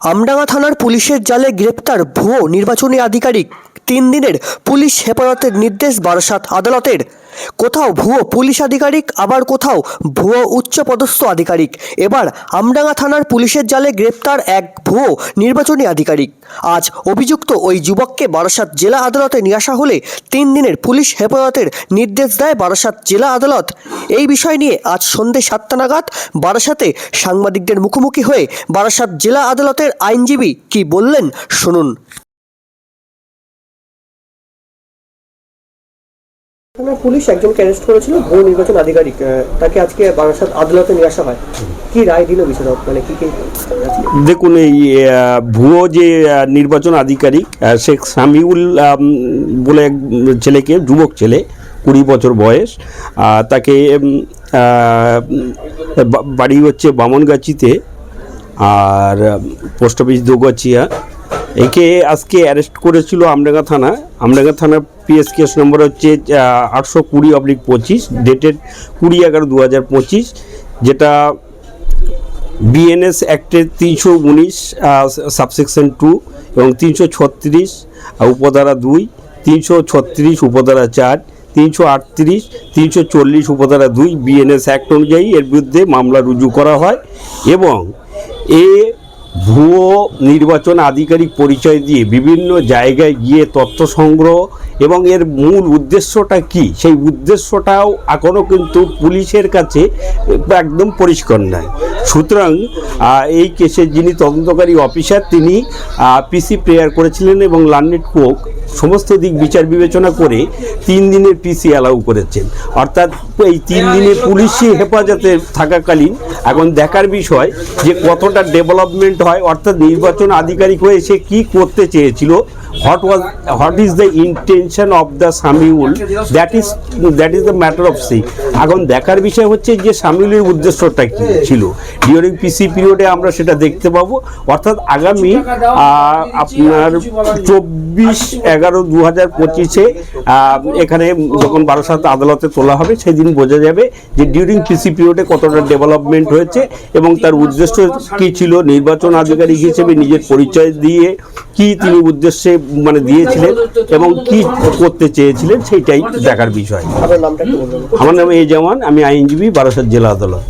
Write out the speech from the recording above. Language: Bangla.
আমডাঙ্গা থানার পুলিশের জালে গ্রেপ্তার ভুয়ো নির্বাচনী আধিকারিক তিন দিনের পুলিশ হেফাজতের নির্দেশ বারাসাত আদালতের। কোথাও ভুয়ো পুলিশ আধিকারিক, আবার কোথাও ভুয়ো উচ্চপদস্থ আধিকারিক। এবার আমডাঙ্গা থানার পুলিশের জালে গ্রেপ্তার এক ভুয়ো নির্বাচনী আধিকারিক। আজ অভিযুক্ত ওই যুবককে বারাসাত জেলা আদালতে নিয়ে আসা হলে তিন দিনের পুলিশ হেফাজতের নির্দেশ দেয় বারাসাত জেলা আদালত। এই বিষয় নিয়ে আজ সন্ধে সাতটা নাগাদ বারাসাতে সাংবাদিকদের মুখোমুখি হয়ে বারাসাত জেলা আদালতের আইনজীবী কি বললেন শুনুন। পুলিশ একজনকে অ্যারেস্ট করেছিল ভুয়ো নির্বাচন আধিকারিক তাকে আজকে বারাসাত আদালতে নিয়ে আসা হয়। কি রায় দিল বিষয়টা মানে কি কি দেখুন, এই ভুয়ো যে নির্বাচন আধিকারিক শেখ সামিউল বলে এক ছেলেকে, যুবক ছেলে, কুড়ি বছর বয়স তাকে বাড়ি হচ্ছে বামনগাছিতে, আর পোস্ট অফিস দোগাছিয়া একে আজকে অ্যারেস্ট করেছিল আমডাঙ্গা থানা। আমডাঙ্গা থানার পিএস কেস নম্বর হচ্ছে আটশো কুড়ি অবলিক পঁচিশ ডেটেড কুড়ি এগারো দু হাজার পঁচিশ, যেটা বিএনএস অ্যাক্টের তিনশো উনিশ সাবসেকশন টু এবং তিনশো ছত্রিশ উপধারা দুই, তিনশো ছত্রিশ, উপধারা চার, তিনশো আটত্রিশ, তিনশো চল্লিশ, উপধারা দুই বিএনএস অ্যাক্ট অনুযায়ী এর বিরুদ্ধে মামলা রুজু করা হয় এবং এ ভুয়ো নির্বাচন আধিকারিক পরিচয় দিয়ে বিভিন্ন জায়গায় গিয়ে তথ্য সংগ্রহ এবং এর মূল উদ্দেশ্যটা কি? সেই উদ্দেশ্যটাও এখনও কিন্তু পুলিশের কাছে একদম পরিষ্কার নয় সুতরাং এই কেসের যিনি তদন্তকারী অফিসার, তিনি পিসি প্রেয়ার করেছিলেন এবং লার্নেট কোক সমস্ত দিক বিচার বিবেচনা করে তিন দিনের পিসি অ্যালাউ করেছেন। অর্থাৎ এই তিন দিনে পুলিশি হেফাজতে থাকাকালীন এখন দেখার বিষয় যে কতটা ডেভেলপমেন্ট হয়, অর্থাৎ নির্বাচন আধিকারিক হয়ে সে কী করতে চেয়েছিল। What was what is the intention of the Samiul? That is that is the matter of see এখন দেখার বিষয় হচ্ছে যে সামিউলের উদ্দেশ্যটা কী ছিল। ডিউরিং পিসি পিরিয়ডে আমরা সেটা দেখতে পাবো। অর্থাৎ আগামী আপনার চব্বিশ এগারো দু হাজার পঁচিশে এখানে যখন বারাসাত আদালতে তোলা হবে সেদিন বোঝা যাবে যে ডিউরিং পিসি পিরিয়ডে কতটা ডেভেলপমেন্ট হয়েছে এবং তার উদ্দেশ্য কী ছিল নির্বাচন আধিকারিক হিসেবে নিজের পরিচয় দিয়ে কি তিনি উদ্দেশ্যে মানে দিয়েছিলেন এবং কি করতে চেয়েছিলেন সেইটাই দেখার বিষয়। আমার নাম এ জামান আমি আইনজীবী বারাসাত জেলা আদালত।